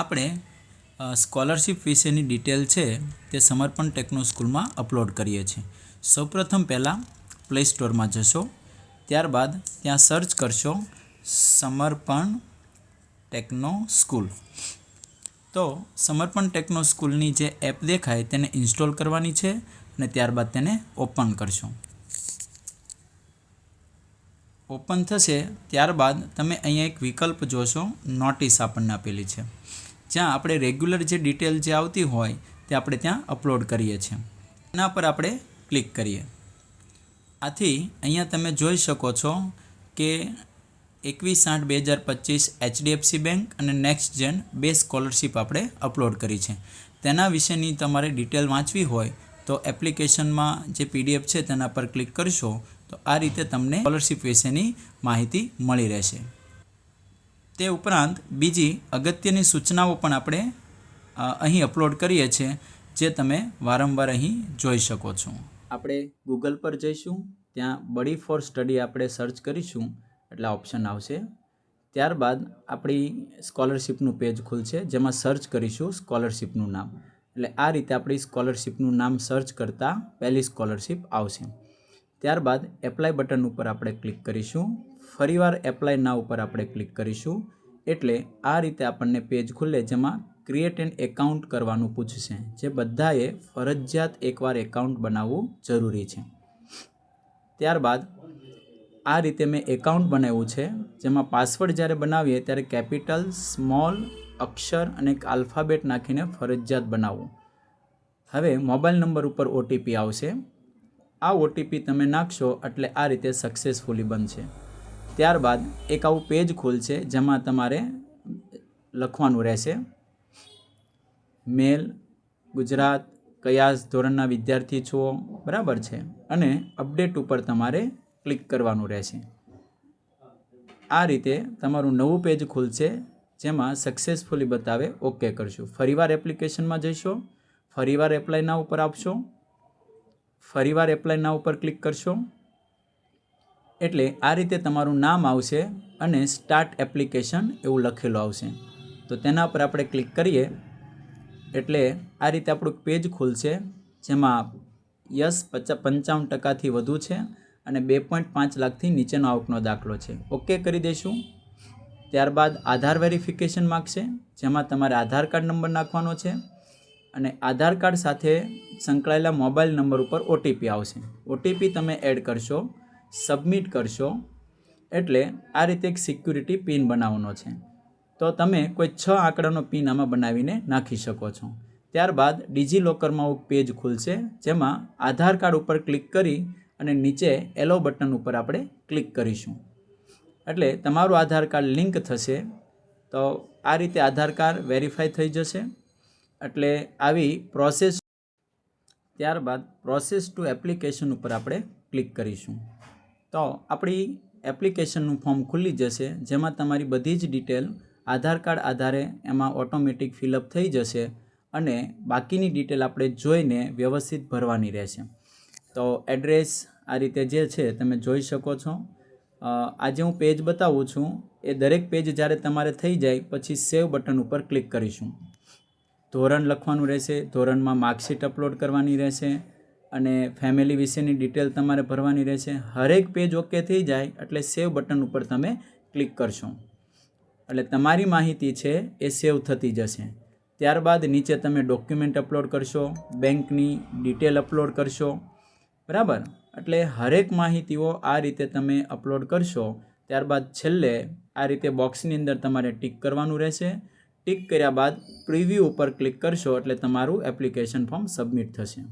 આપણે સ્કોલરશિપ વિશેની ડિટેલ છે તે સમર્પણ ટેકનો સ્કૂલમાં અપલોડ કરીએ છીએ. સૌપ્રથમ પહેલાં પ્લે સ્ટોરમાં જશો. ત્યારબાદ ત્યાં સર્ચ કરશો સમર્પણ ટેકનો સ્કૂલ તો સમર્પણ ટેકનો સ્કૂલની જે એપ દેખાય તેને ઇન્સ્ટોલ કરવાની છે અને ત્યારબાદ તેને ઓપન કરશો. ઓપન થશે ત્યારબાદ તમે અહીંયા એક વિકલ્પ જોશો નોટિસ આપણને આપેલી છે. જ્યાં આપણે રેગ્યુલર જે ડિટેલ જે આવતી હોય, તે આપણે ત્યાં અપલોડ કરીએ છીએ. એના પર આપણે ક્લિક કરીએ. આથી અહીંયા તમે જોઈ શકો છો કે એકવીસ આઠ બે હજાર પચીસ એચડીએફસી બેંક અને નેક્સ્ટ જેન બે સ્કોલરશિપ આપણે અપલોડ કરી છે. તેના વિશેની તમારે ડિટેલ વાંચવી હોય, તો એપ્લિકેશનમાં જે પીડીએફ છે તેના પર ક્લિક કરશો, તો આ રીતે તમને સ્કોલરશિપ વિશેની માહિતી મળી રહેશે. તે ઉપરાંત બીજી અગત્યની સૂચનાઓ પણ આપણે અહીં અપલોડ કરીએ છીએ જે તમે વારંવાર અહીં જોઈ શકો છો. આપણે ગૂગલ પર જઈશું, ત્યાં બડી ફોર સ્ટડી આપણે સર્ચ કરીશું, એટલે ઓપ્શન આવશે. ત્યારબાદ આપણી સ્કોલરશિપનું પેજ ખુલશે, જેમાં સર્ચ કરીશું સ્કોલરશિપનું નામ. એટલે આ રીતે આપણી સ્કોલરશિપનું નામ સર્ચ કરતાં પહેલી સ્કોલરશિપ આવશે. ત્યારબાદ એપ્લાય બટન ઉપર આપણે ક્લિક કરીશું. ફરીવાર એપ્લાય ના ઉપર આપણે ક્લિક કરીશું. એટલે આ રીતે આપણને પેજ ખુલે જેમાં ક્રિએટ એન એકાઉન્ટ કરવાનું પૂછશે, જે બધાએ ફરજિયાત એકવાર એકાઉન્ટ બનાવવું જરૂરી છે. ત્યારબાદ આ રીતે મેં એકાઉન્ટ બનાવ્યું છે, જેમાં પાસવર્ડ જ્યારે બનાવીએ ત્યારે કેપિટલ સ્મોલ અક્ષર અને એક આલ્ફાબેટ નાખીને ફરજિયાત બનાવવું. હવે મોબાઈલ નંબર ઉપર ઓટીપી આવશે. આ ઓટીપી તમે નાખશો એટલે આ રીતે સક્સેસફુલી બનશે. ત્યારબાદ એક આવું પેજ ખુલશે જેમાં તમારે લખવાનું રહેશે. મેલ, ગુજરાત કયા ધોરણના વિદ્યાર્થી છો, બરાબર છે. અને અપડેટ ઉપર તમારે ક્લિક કરવાનું રહેશે. આ રીતે તમારું નવું પેજ ખુલશે જેમાં સક્સેસફુલી બતાવે ઓકે કરશું. ફરીવાર એપ્લિકેશનમાં જઈશો ફરીવાર એપ્લાય ના ઉપર આપશો, ફરીવાર એપ્લાય ના ઉપર ક્લિક કરશો. એટલે આ રીતે તમારું નામ આવશે અને સ્ટાર્ટ એપ્લિકેશન એવું લખેલું આવશે. તો તેના પર આપણે ક્લિક કરીએ. એટલે આ રીતે આપણું પેજ ખુલશે, જેમાં યસ પચા પંચાવન ટકાથી વધુ છે અને બે પોઈન્ટ પાંચ લાખથી નીચેનો આવકનો દાખલો છે. ઓકે કરી દઈશું. ત્યારબાદ આધાર વેરિફિકેશન માગશે જેમાં તમારે આધાર કાર્ડ નંબર નાખવાનો છે અને આધાર કાર્ડ સાથે સંકળાયેલા મોબાઈલ નંબર ઉપર ઓટીપી આવશે. ઓટીપી તમે એડ કરશો સબમિટ કરશો, એટલે આ રીતે એક સિક્યુરિટી પિન બનાવવાનો છે. તો તમે કોઈ છ આંકડાનો પિન આમાં બનાવીને નાખી શકો છો. ત્યારબાદ ડિજિલોકરમાં એક પેજ ખુલશે, જેમાં આધાર કાર્ડ ઉપર ક્લિક કરી અને નીચે એલો બટન ઉપર આપણે ક્લિક કરીશું. એટલે તમારું આધાર કાર્ડ લિંક થશે, તો આ રીતે આધાર કાર્ડ વેરીફાઈ થઈ જશે. એટલે આવી પ્રોસેસ ત્યારબાદ પ્રોસેસ ટુ એપ્લિકેશન ઉપર આપણે ક્લિક કરીશું. તો આપણી એપ્લિકેશનનું ફોર્મ ખુલી જશે, જેમાં તમારી બધી જ ડિટેલ આધાર કાર્ડ આધારે એમાં ઓટોમેટિક ફિલઅપ થઈ જશે અને બાકીની ડિટેલ આપણે જોઈને વ્યવસ્થિત ભરવાની રહેશે. તો એડ્રેસ આ રીતે જે છે તમે જોઈ શકો છો. આજે હું પેજ બતાવું છું. એ દરેક પેજ જ્યારે તમારે થઈ જાય, પછી સેવ બટન ઉપર ક્લિક કરીશું. ધોરણ લખવાનું રહેશે, ધોરણમાં માર્કશીટ અપલોડ કરવાની રહેશે. અને ફેમિલી વિશેની ડિટેલ તમારે ભરવાની રહેશે. હરેક પેજ ઓકે થઈ જાય એટલે સેવ બટન ઉપર તમે ક્લિક કરશો. એટલે તમારી માહિતી છે એ સેવ થતી જશે. ત્યારબાદ નીચે તમે ડોક્યુમેન્ટ અપલોડ કરશો બેંકની ડિટેલ અપલોડ કરશો. બરાબર? એટલે હરેક માહિતીઓ આ રીતે તમે અપલોડ કરશો. ત્યારબાદ છેલ્લે આ રીતે બોક્સની અંદર તમારે ટિક કરવાનું રહેશે. ટિક કર્યા બાદ પ્રિવ્યૂ ઉપર ક્લિક કરશો એટલે તમારું એપ્લિકેશન ફોર્મ સબમિટ થશે.